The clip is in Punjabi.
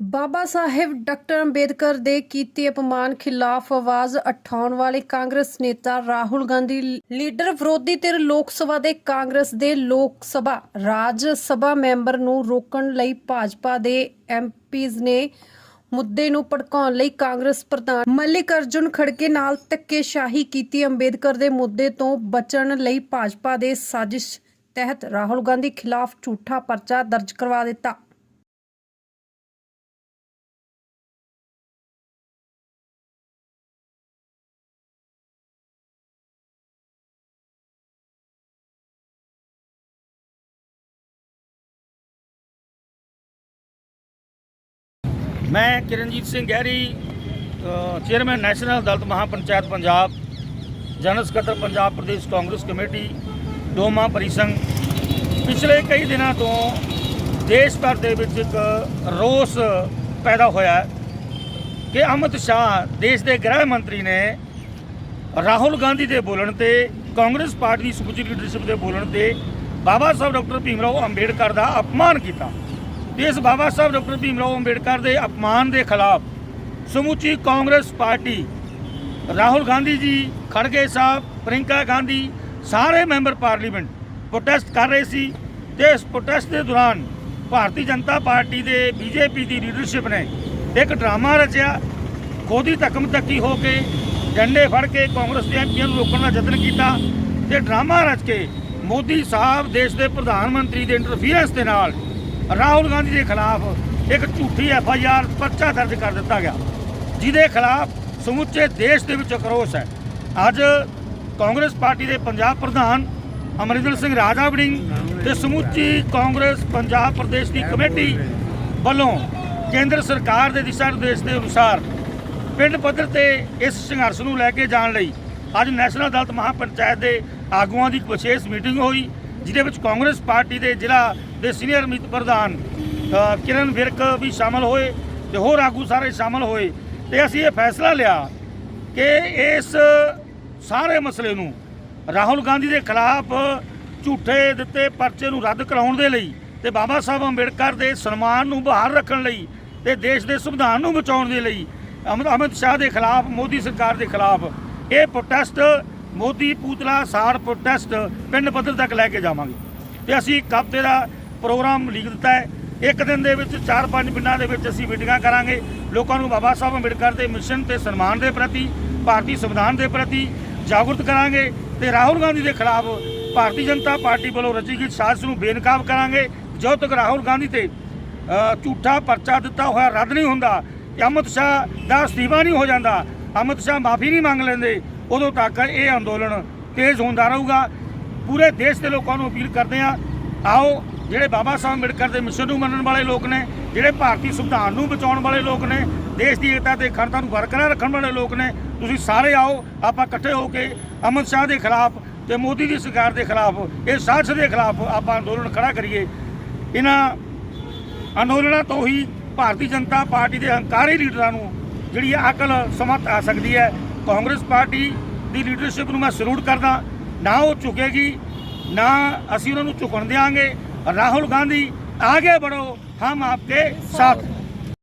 ਬਾਬਾ ਸਾਹਿਬ ਡਾਕਟਰ ਅੰਬੇਦਕਰ ਦੇ ਕੀਤੇ ਅਪਮਾਨ ਖਿਲਾਫ ਆਵਾਜ਼ ਉਠਾਉਣ ਵਾਲੇ ਕਾਂਗਰਸ ਨੇਤਾ ਰਾਹੁਲ ਗਾਂਧੀ, ਲੀਡਰ ਵਿਰੋਧੀ ਧਿਰ ਲੋਕ ਸਭਾ ਦੇ ਕਾਂਗਰਸ ਦੇ ਲੋਕ ਸਭਾ, ਰਾਜ ਸਭਾ ਮੈਂਬਰ ਨੂੰ ਰੋਕਣ ਲਈ ਭਾਜਪਾ ਦੇ ਐਮਪੀਜ਼ ਨੇ ਮੁੱਦੇ ਨੂੰ ਭੜਕਾਉਣ ਲਈ ਕਾਂਗਰਸ ਪ੍ਰਧਾਨ ਮੱਲਿਕ ਅਰਜੁਨ ਖੜਕੇ ਨਾਲ ਧੱਕੇਸ਼ਾਹੀ ਕੀਤੀ। ਅੰਬੇਦਕਰ ਦੇ ਮੁੱਦੇ ਤੋਂ ਬਚਣ ਲਈ ਭਾਜਪਾ ਦੇ ਸਾਜ਼ਿਸ਼ ਤਹਿਤ ਰਾਹੁਲ ਗਾਂਧੀ ਖਿਲਾਫ ਝੂਠਾ ਪਰਚਾ ਦਰਜ ਕਰਵਾ ਦਿੱਤਾ। ਮੈਂ Kiranjit Singh Gehri chairman national Dalit Mahapanchayat Punjab general ਸਕੱਤਰ ਪੰਜਾਬ ਪ੍ਰਦੇਸ਼ ਕਾਂਗਰਸ ਕਮੇਟੀ ਡੋਮਾ ਪਰਿਸੰਘ ਪਿਛਲੇ ਕਈ ਦਿਨਾਂ ਤੋਂ ਦੇਸ਼ ਭਰ ਦੇ ਵਿੱਚ ਇੱਕ ਰੋਸ ਪੈਦਾ ਹੋਇਆ ਕਿ ਅਮਿਤ ਸ਼ਾਹ ਦੇਸ਼ ਦੇ ਗ੍ਰਹਿ ਮੰਤਰੀ ਨੇ ਰਾਹੁਲ ਗਾਂਧੀ ਦੇ ਬੋਲਣ ਤੇ, ਕਾਂਗਰਸ ਪਾਰਟੀ ਦੀ ਸਮੁੱਚੀ ਲੀਡਰਸ਼ਿਪ ਦੇ ਬੋਲਣ ਤੇ ਬਾਬਾ ਸਾਹਿਬ ਡਾਕਟਰ ਭੀਮ ਰਾਓ ਅੰਬੇਡਕਰ ਦਾ ਅਪਮਾਨ ਕੀਤਾ। ਇਸ ਬਾਬਾ ਸਾਹਿਬ ਡਾਕਟਰ ਭੀਮ ਰਾਓ ਅੰਬੇਡਕਰ ਦੇ ਅਪਮਾਨ ਦੇ ਖਿਲਾਫ ਸਮੁੱਚੀ ਕਾਂਗਰਸ ਪਾਰਟੀ, ਰਾਹੁਲ ਗਾਂਧੀ ਜੀ, ਖੜਗੇ ਸਾਹਿਬ ਪ੍ਰਿੰਕਾ ਗਾਂਧੀ, ਸਾਰੇ ਮੈਂਬਰ ਪਾਰਲੀਮੈਂਟ ਪ੍ਰੋਟੈਸਟ ਕਰ ਰਹੇ ਸੀ ਤੇ ਇਸ ਪ੍ਰੋਟੈਸਟ ਦੇ ਦੌਰਾਨ ਭਾਰਤੀ ਜਨਤਾ ਪਾਰਟੀ ਦੇ ਬੀਜੇਪੀ ਦੀ ਲੀਡਰਸ਼ਿਪ ਨੇ ਇੱਕ ਡਰਾਮਾ ਰਚਿਆ। ਖੋਦੀ ਧੱਕਮ ਧੱਕੀ ਹੋ ਕੇ ਡੰਡੇ ਫੜ ਕੇ ਕਾਂਗਰਸ ਦੇ ਐਮਪੀਆਂ ਨੂੰ ਰੋਕਣ ਦਾ ਯਤਨ ਕੀਤਾ ਤੇ ਡਰਾਮਾ ਰਚ ਕੇ ਮੋਦੀ ਸਾਹਿਬ ਦੇਸ਼ ਦੇ ਪ੍ਰਧਾਨ ਮੰਤਰੀ ਦੇ ਇੰਟਰਫੀਰੈਂਸ ਦੇ ਨਾਲ ਰਾਹੁਲ ਗਾਂਧੀ ਦੇ ਖਿਲਾਫ ਇੱਕ ਝੂਠੀ ਐਫ ਆਈ ਆਰ ਪਰਚਾ ਦਰਜ ਕਰ ਦਿੱਤਾ ਗਿਆ। ਜਿਹਦੇ ਖਿਲਾਫ ਸਮੁੱਚੇ ਦੇਸ਼ ਦੇ ਵਿੱਚ ਅਕਰੋਸ਼ ਹੈ। ਅੱਜ ਕਾਂਗਰਸ ਪਾਰਟੀ ਦੇ ਪੰਜਾਬ ਪ੍ਰਧਾਨ ਅਮਰਿੰਦਰ ਸਿੰਘ ਰਾਜਾ ਵੜਿੰਗ ਤੇ ਸਮੁੱਚੀ ਕਾਂਗਰਸ ਪੰਜਾਬ ਪ੍ਰਦੇਸ਼ ਦੀ ਕਮੇਟੀ ਵੱਲੋਂ ਕੇਂਦਰ ਸਰਕਾਰ ਦੇ ਦਿਸ਼ਾ ਨਿਰਦੇਸ਼ ਦੇ ਅਨੁਸਾਰ ਪਿੰਡ ਪੱਧਰ ਤੇ ਇਸ ਸੰਘਰਸ਼ ਨੂੰ ਲੈ ਕੇ ਜਾਣ ਲਈ ਅੱਜ ਨੈਸ਼ਨਲ ਦਲਤ ਮਹਾਪੰਚਾਇਤ ਦੇ ਆਗੂਆਂ ਦੀ ਇੱਕ ਵਿਸ਼ੇਸ਼ ਮੀਟਿੰਗ ਹੋਈ। ਜਿਹਦੇ ਵਿੱਚ ਕਾਂਗਰਸ ਪਾਰਟੀ ਦੇ ਜ਼ਿਲ੍ਹਾ ਦੇ ਸੀਨੀਅਰ ਮੀਤ ਪ੍ਰਧਾਨ ਕਿਰਨ ਵਿਰਕ ਵੀ ਸ਼ਾਮਲ ਹੋਏ ਤੇ ਹੋਰ ਆਗੂ ਸਾਰੇ ਸ਼ਾਮਲ ਹੋਏ। ਤੇ ਅਸੀਂ ਇਹ ਫੈਸਲਾ ਲਿਆ ਕਿ ਇਸ ਸਾਰੇ ਮਸਲੇ ਨੂੰ ਰਾਹੁਲ ਗਾਂਧੀ ਦੇ ਖਿਲਾਫ ਝੂਠੇ ਦਿੱਤੇ ਪਰਚੇ ਨੂੰ ਰੱਦ ਕਰਾਉਣ ਦੇ ਲਈ ਤੇ ਬਾਬਾ ਸਾਹਿਬ ਅੰਬੇਡਕਰ ਦੇ ਸਨਮਾਨ ਨੂੰ ਬਹਾਲ ਰੱਖਣ ਲਈ ਤੇ ਦੇਸ਼ ਦੇ ਸੰਵਿਧਾਨ ਨੂੰ ਬਚਾਉਣ ਦੇ ਲਈ ਅਮਿਤ ਅਮਿਤ ਸ਼ਾਹ ਦੇ ਖਿਲਾਫ, ਮੋਦੀ ਸਰਕਾਰ ਦੇ ਖਿਲਾਫ ਇਹ ਪ੍ਰੋਟੈਸਟ ਮੋਦੀ ਪੂਤਲਾ ਸਾੜ ਪ੍ਰੋਟੈਸਟ ਪਿੰਡ ਪੱਧਰ ਤੱਕ ਲੈ ਕੇ ਜਾਵਾਂਗੇ। ਤੇ ਅਸੀਂ ਇੱਕ ਹਫ਼ਤੇ ਦਾ ਪ੍ਰੋਗਰਾਮ ਲਿਖ ਦਿੱਤਾ ਹੈ। ਇੱਕ ਦਿਨ ਦੇ ਵਿੱਚ ਚਾਰ ਪੰਜ ਪਿੰਡਾਂ ਦੇ ਵਿੱਚ ਅਸੀਂ ਮੀਟਿੰਗਾਂ ਕਰਾਂਗੇ। ਲੋਕਾਂ ਨੂੰ ਬਾਬਾ ਸਾਹਿਬ ਅੰਬੇਡਕਰ ਦੇ ਮਿਸ਼ਨ ਤੇ ਸਨਮਾਨ ਦੇ ਪ੍ਰਤੀ, ਭਾਰਤੀ ਸੰਵਿਧਾਨ ਦੇ ਪ੍ਰਤੀ ਜਾਗਰੂਕ ਕਰਾਂਗੇ ਤੇ ਰਾਹੁਲ ਗਾਂਧੀ ਦੇ ਖਿਲਾਫ ਭਾਰਤੀ ਜਨਤਾ ਪਾਰਟੀ ਵੱਲੋਂ ਰਚੀ ਗਈ ਸਾਜ਼ਿਸ਼ ਨੂੰ ਬੇਨਕਾਬ ਕਰਾਂਗੇ। ਜਦੋਂ ਤੱਕ ਰਾਹੁਲ ਗਾਂਧੀ ਤੇ ਝੂਠਾ ਪਰਚਾ ਦਿੱਤਾ ਹੋਇਆ ਰੱਦ ਨਹੀਂ ਹੁੰਦਾ। ਤੇ ਅਮਿਤ ਸ਼ਾਹ ਦਾ ਅਸਤੀਫਾ ਨਹੀਂ ਹੋ ਜਾਂਦਾ। ਅਮਿਤ ਸ਼ਾਹ ਮਾਫੀ ਨਹੀਂ ਮੰਗ ਲੈਂਦੇ। ਉਦੋਂ ਤੱਕ ਇਹ ਅੰਦੋਲਨ ਤੇਜ਼ ਹੁੰਦਾ ਰਹੂਗਾ। ਪੂਰੇ ਦੇਸ਼ ਦੇ ਲੋਕਾਂ ਨੂੰ ਅਪੀਲ ਕਰਦੇ ਆ ਆਓ ਜਿਹੜੇ ਬਾਬਾ ਸਾਹਿਬ ਅੰਬੇਡਕਰ ਦੇ ਮਿਸ਼ਨ ਨੂੰ ਮੰਨਣ ਵਾਲੇ ਲੋਕ ਨੇ, ਜਿਹੜੇ ਭਾਰਤੀ ਸੰਵਿਧਾਨ ਨੂੰ ਬਚਾਉਣ ਵਾਲੇ ਲੋਕ ਨੇ, ਦੇਸ਼ ਦੀ ਏਕਤਾ ਤੇ ਅਖੰਡਤਾ ਨੂੰ ਬਰਕਰਾਰ ਰੱਖਣ ਵਾਲੇ ਲੋਕ ਨੇ, ਤੁਸੀਂ ਸਾਰੇ ਆਓ, ਆਪਾਂ ਇਕੱਠੇ ਹੋ ਕੇ ਅਮਿਤ ਸ਼ਾਹ ਦੇ ਖਿਲਾਫ ਤੇ ਮੋਦੀ ਦੀ ਸਰਕਾਰ ਦੇ ਖਿਲਾਫ, ਇਹ ਸਾਜ਼ਿਸ਼ ਦੇ ਖਿਲਾਫ ਆਪਾਂ ਅੰਦੋਲਨ ਖੜਾ ਕਰੀਏ। ਇਹਨਾਂ ਅੰਦੋਲਨਾਂ ਤੋਂ ਹੀ ਭਾਰਤੀ ਜਨਤਾ ਪਾਰਟੀ ਦੇ ਹੰਕਾਰੀ ਲੀਡਰਾਂ ਨੂੰ ਜਿਹੜੀ ਹੈ ਅਕਲ ਸਮਝ ਆ ਸਕਦੀ ਹੈ ਕਾਂਗਰਸ ਪਾਰਟੀ ਦੀ ਲੀਡਰਸ਼ਿਪ ਨੂੰ ਮੈਂ ਸਲੂਟ ਕਰਦਾ। ਨਾ ਉਹ ਝੁਕੇਗੀ, ਨਾ ਅਸੀਂ ਉਹਨਾਂ ਨੂੰ ਝੁਕਣ ਦੇਾਂਗੇ ਰਾਹੁਲ ਗਾਂਧੀ, ਆਗੇ ਬੜੋ ਹਮ ਆਪਕੇ ਸਾਥ।